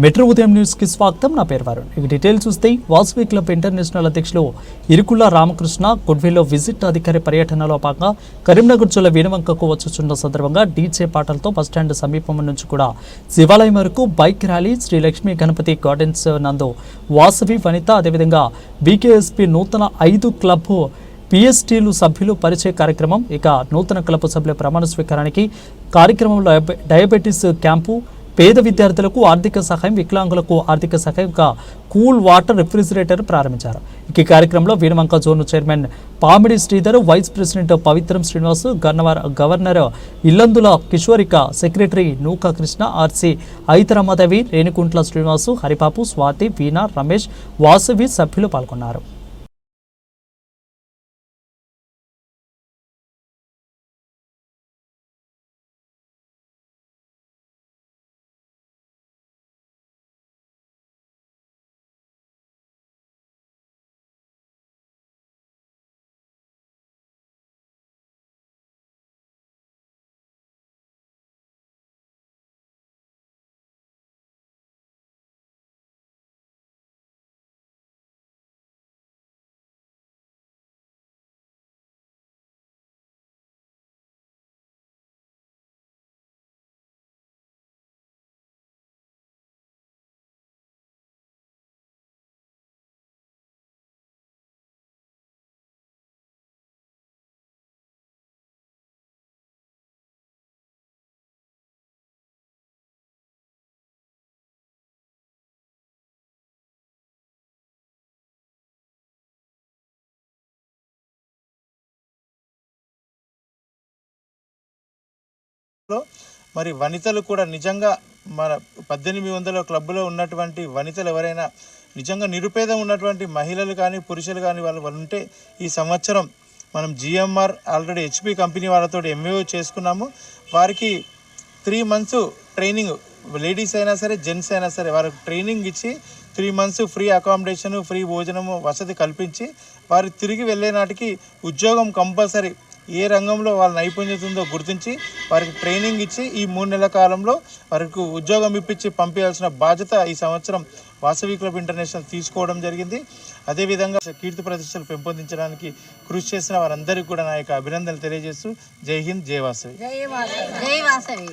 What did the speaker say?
Metro ఉదయం న్యూస్కి స్వాగతం. నా పేరు వరుణ్. ఇక డీటెయిల్ చూస్తే వాసవి క్లబ్ ఇంటర్నేషనల్ అధ్యక్షులు ఇరుకుల రామకృష్ణ గుడ్విల్లో విజిట్ అధికారి పర్యటనలో భాగంగా కరీంనగర్ జిల్లా వీణవంకకు వచ్చుచున్న సందర్భంగా డీజే పాటలతో బస్టాండ్ సమీపం నుంచి కూడా శివాలయం వరకు bike rally Shri Lakshmi Ganapathi gardens నందు వాసవి వనిత అదేవిధంగా బీకేఎస్పీ నూతన ఐదు క్లబ్ పిఎస్టీలు సభ్యులు పరిచయ కార్యక్రమం ఇక నూతన క్లబ్ సభ్యుల ప్రమాణ స్వీకారానికి కార్యక్రమంలో డయాబెటీస్ క్యాంపు పేద విద్యార్థులకు ఆర్థిక సహాయం వికలాంగులకు ఆర్థిక సహాయంగా కూల్ వాటర్ రిఫ్రిజిరేటర్ ప్రారంభించారు. ఇక ఈ కార్యక్రమంలో Veeravanka zone chairman Pamidi Sridhar vice president Pavitram Srinivas governor governor Illandula Kishorika secretary Nooka Krishna RC ఐతరమదేవి Renukuntla Srinivasu హరిపాపు స్వాతి వీణ రమేష్ వాసవి సభ్యులు పాల్గొన్నారు. మరి వనితలు కూడా నిజంగా మన పద్దెనిమిది వందల క్లబ్లో ఉన్నటువంటి వనితలు ఎవరైనా నిజంగా నిరుపేద ఉన్నటువంటి మహిళలు కానీ పురుషులు కానీ వాళ్ళు వాళ్ళు ఉంటే ఈ సంవత్సరం మనం జిఎంఆర్ ఆల్రెడీ హెచ్పి కంపెనీ వాళ్ళతో ఎంఏఓ చేసుకున్నాము. వారికి త్రీ మంత్స్ ట్రైనింగ్ లేడీస్ అయినా సరే జెంట్స్ అయినా సరే వారికి ట్రైనింగ్ ఇచ్చి three months free accommodation free భోజనము వసతి కల్పించి వారు తిరిగి వెళ్ళే నాటికి ఉద్యోగం కంపల్సరీ ఏ రంగంలో వాళ్ళ నైపుణ్యత ఉందో గుర్తించి వారికి ట్రైనింగ్ ఇచ్చి ఈ మూడు నెలల కాలంలో వారికి ఉద్యోగం ఇప్పించి పంపించాల్సిన బాధ్యత ఈ సంవత్సరం వాసవి క్లబ్ ఇంటర్నేషనల్ తీసుకోవడం జరిగింది. అదేవిధంగా కీర్తి ప్రతిష్టలు పెంపొందించడానికి కృషి చేసిన వారందరికీ కూడా నా యొక్క అభినందనలు తెలియజేస్తూ జై హింద్ జై వాసవి. జై వాసవి. వాసవి.